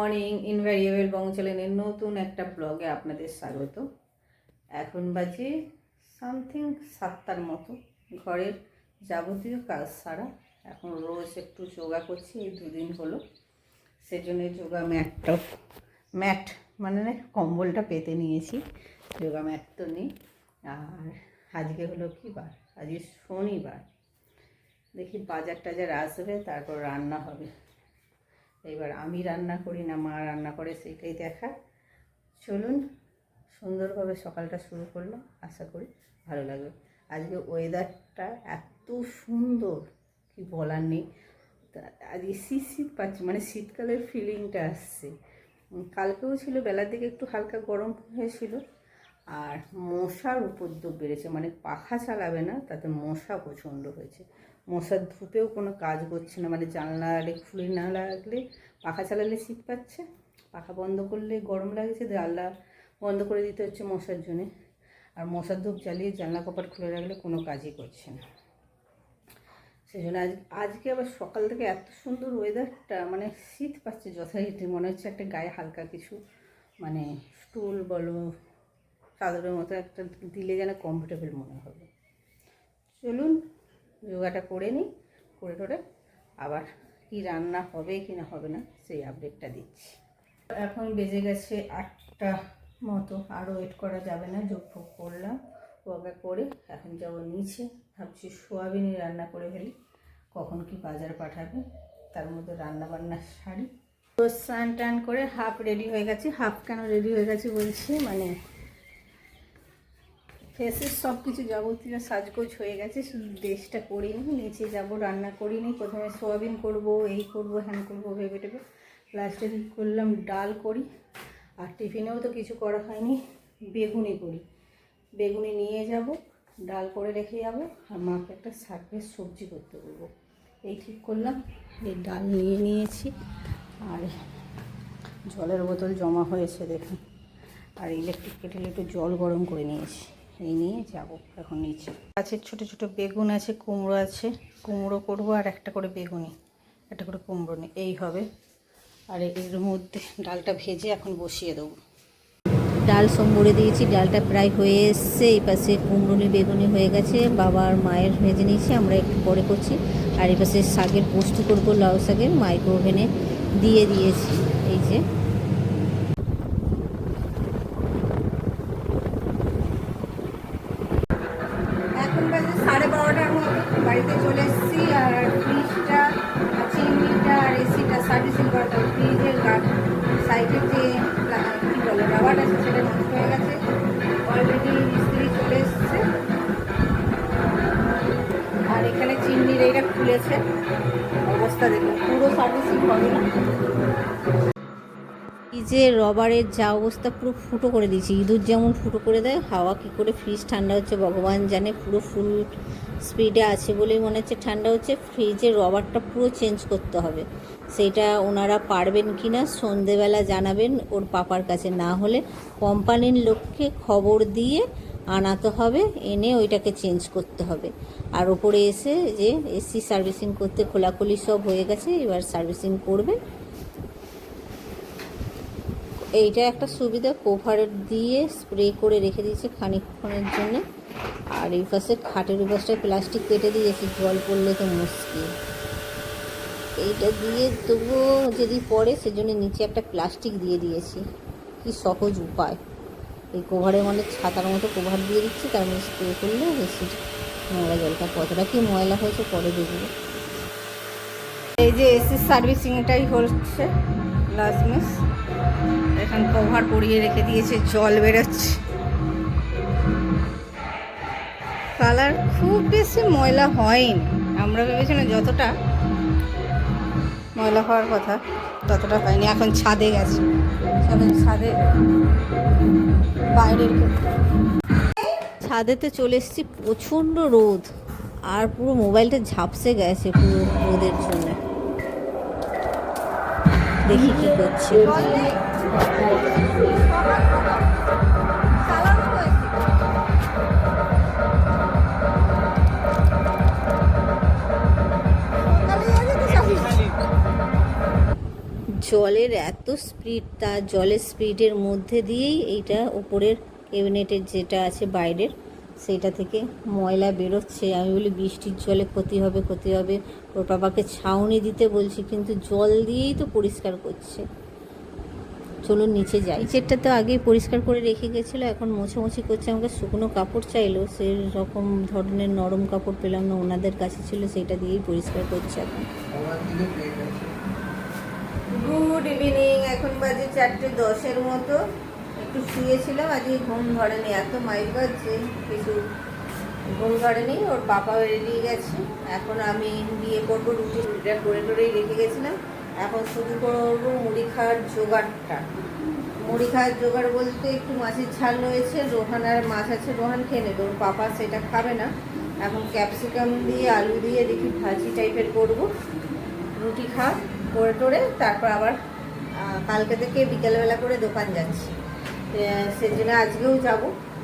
Morning invariable বং চ্যানেলের নতুন একটা ব্লগে আপনাদের স্বাগত। এখন বাজে সামথিং সাতটার মতো। ঘরের যাবতীয় কাজ সারা। এখন রোজ একটু যোগা করছি, এই দুদিন হলো। সেজন্য যোগা ম্যাটটা ম্যাট মানে না, কম্বলটা পেতে নিয়েছি। যোগা ম্যাট তো নেই। আর আজকে হলো কি বার? আজকে শনিবার। দেখি বাজার টাজার আসবে, তারপর রান্না হবে। এবার আমি রান্না করি না, মা রান্না করে সেটাই দেখা চলুন, সুন্দরভাবে সকালটা শুরু করলাম, আশা করি ভালো লাগবে। আজকে ওয়েদারটা এত সুন্দর, কি বলার নেই। আজকে শীত শীত পাচ্ছি মানে শীতকালের ফিলিংটা আসছে। কালকেও ছিল, বেলার দিকে একটু হালকা গরম হয়েছিল। আর মশার উপদ্রব বেড়েছে মানে পাখা চালাবে না, তাতে মশা প্রচণ্ড হয়েছে। মশার ধূপেও কোনো কাজ করছে না মানে জানলা খুলে না লাগলে পাখা চালালে শীত পাচ্ছে, পাখা বন্ধ করলে গরম লাগছে, জানলা বন্ধ করে দিতে হচ্ছে মশার জন্যে। আর মশার ধূপ জ্বালিয়ে জানলা কপাট খুলে রাখলে কোনো কাজই করছে না। সেই জন্য আজ, আজকে আবার সকাল থেকে এত সুন্দর ওয়েদারটা মানে শীত পাচ্ছে যথারীতি, মনে হচ্ছে একটা গায়ে হালকা কিছু মানে স্টুল বলো, চাদরের মতো একটা দিলে যেন কমফোর্টেবল মনে হবে। চলুন যোগাটা করে নিই, করে টোরে আবার কি রান্না হবে কি না হবে না সেই আপডেটটা দিচ্ছি। এখন বেজে গেছে আটটা মতো, আরও ওয়েট করা যাবে না, যোগ ফোগ করলাম ওয়াকা করে এখন যাব নিচে, ভাবছি সোয়াবিনই রান্না করে ফেলি, কখন কি বাজার পাঠাবে, তার মধ্যে রান্না বান্না শাড়ি তো স্নান টান করে হাফ রেডি হয়ে গেছে হাফ কেন রেডি হয়ে গেছে বলছি মানে ফেসের সব কিছু যাবতীয় সাজগোজ হয়ে গেছে, শুধু ড্রেসটা করিনি, নিচে যাব, রান্না করিনি, প্রথমে সোয়াবিন করব, এই করব, হ্যান করব, ভেবে টেবে লাস্টে করলাম, ডাল করি, আর টিফিনেও তো কিছু করা হয়নি, বেগুনি করি। বেগুনি নিয়ে যাব, ডাল করে রেখে যাব, আর মাকে একটা শাকের সবজি করতে বলব। এই ঠিক করলাম, এই ডাল নিয়ে নিয়েছি, আর জলের বোতল জমা হয়েছে দেখুন, আর ইলেকট্রিক কেটেলে একটু জল গরম করে নিয়েছি। এই নিয়ে যাব, এখন নিচে আছে ছোট ছোট বেগুন আছে, কুমড়ো আছে। কুমড়ো করব আর একটা করে বেগুনি, একটা করে কুমড়ো নি এই হবে। আর এর মধ্যে ডালটা ভেজে এখন বসিয়ে দেবো। ডাল সম্বরে দিয়েছি, ডালটা প্রায় হয়ে এসছে। এই পাশে কুমড়ুনি, বেগুনি হয়ে গেছে। বাবা আর মায়ের ভেজে নিয়েছি, আমরা একটু পরে করছি। আর এই পাশে শাকের পোস্ত করব, লাউ শাকের মাইক্রো ওভেনে দিয়ে দিয়েছি, এই যে এখন বাজে সাড়ে বারোটার মতো বাড়িতে এসেছি আর ফ্রিজটা চিমনিটা আর এসিটা, সার্ভিসিং করতে হবে ফ্রিজের সাইডের যে কী বলে রাবার আছে, সেটা নষ্ট হয়ে গেছে। অলরেডি মিস্ত্রি চলে এসছে। আর এখানে চিমনির এইটা খুলেছে। অবস্থা দেখুন, পুরো সার্ভিসিং হবে না। এই যে রবারের যা অবস্থা, পুরো ফুটো করে দিয়েছি। ইঁদুর যেমন ফুটো করে দেয়, হাওয়া কী করে? ফ্রিজ ঠান্ডা হচ্ছে, ভগবান জানে, পুরো ফুল স্পিডে আছে বলেই মনে হচ্ছে ঠান্ডা হচ্ছে। ফ্রিজের রবারটা পুরো চেঞ্জ করতে হবে। সেটা ওনারা পারবেন কি না সন্ধেবেলা জানাবেন ওর পাপার কাছে। না হলে কোম্পানির লোককে খবর দিয়ে আনাতে হবে, এনে ওইটাকে চেঞ্জ করতে হবে। আর ওপরে এসে যে এসি সার্ভিসিং করতে খোলাখুলি সব হয়ে গেছে, এবার সার্ভিসিং করবে। এইটা একটা সুবিধা কোভার দিয়ে স্প্রে করে রেখে দিয়েছে খানিকক্ষণের জন্য। আর এই পাশে খাটের উপাসটায় প্লাস্টিক কেটে দিয়েছি, জল পড়লে তো মুশকিল। এইটা দিয়ে তবুও যদি পড়ে, সেজন্য নিচে একটা প্লাস্টিক দিয়ে দিয়েছি। কি সহজ উপায়। এই কোভারের মানে ছাতার মতো কোভার দিয়ে দিচ্ছি, তার মধ্যে স্প্রে করলে বেশি নোংরা জলটা কতটা কি ময়লা হয়েছে পরে দেখব। এই যে এসি সার্ভিসিংটাই হচ্ছে। লাস্ট মিস এখন কভার পরিয়ে রেখে দিয়েছে, জল বেরোচ্ছে। কালার খুব বেশি ময়লা হয়নি। আমরা ভেবেছিলাম যতটা ময়লা হওয়ার কথা, ততটা হয়নি এখন ছাদে গেছে। চলেন ছাদে বাইরের ছাদেতে চলে এসেছি, প্রচণ্ড রোদ। আর পুরো মোবাইলটা ঝাপসে গেছে পুরো রোদের জন্য। দেখি কি করছে। জলের এত স্পিড তা জলের স্পিডের মধ্যে দিয়েই এইটা উপরের ক্যাবিনেটের যেটা আছে বাইরের সেইটা থেকে ময়লা বেরোচ্ছে। আমি বলি বৃষ্টির জলে ক্ষতি হবে ক্ষতি হবে। ওর বাবাকে ছাউনি দিতে বলছি কিন্তু জল দিয়েই তো পরিষ্কার করছে। চলুন নিচে যাই। নিচেরটা তো আগেই পরিষ্কার করে রেখে গেছিল এখন মোছামুছি করছে। আমাকে শুকনো কাপড় চাইলো সেই রকম ধরনের নরম কাপড় পেলাম না ওনাদের কাছে ছিল সেটা দিয়েই পরিষ্কার করছে এখন। গুড ইভিনিং এখন বাজে চারটে দশের মতো। একটু শুয়েছিলাম, আজকে ঘুম ধরেনি, এত মাইল বাজছে, কিছু ঘুম ধরেনি, ওর পাপা বেরিয়ে গেছে। এখন আমি বিয়ে করব, রুটি রুটিটা করে টরেই রেখে গেছিলাম। এখন শুরু করব মুড়ি খাওয়ার জোগাড়টা। মুড়ি খাওয়ার জোগাড় বলতে একটু মাছের ঝাল রয়েছে, রোহান আর মাছ আছে, রোহান খেয়ে নেবে, ওর পাপা সেটা খাবে না। এখন ক্যাপসিকাম দিয়ে, আলু দিয়ে, দেখি ভাজি টাইপের করব। রুটি খা, করে টোরে, তারপর আবার কালকে থেকে বিকেলবেলা করে দোকান যাচ্ছি। সেজন্য আজকেও যাব।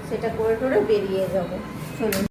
সেটা করে টোরে বেরিয়ে যাব। চলুন।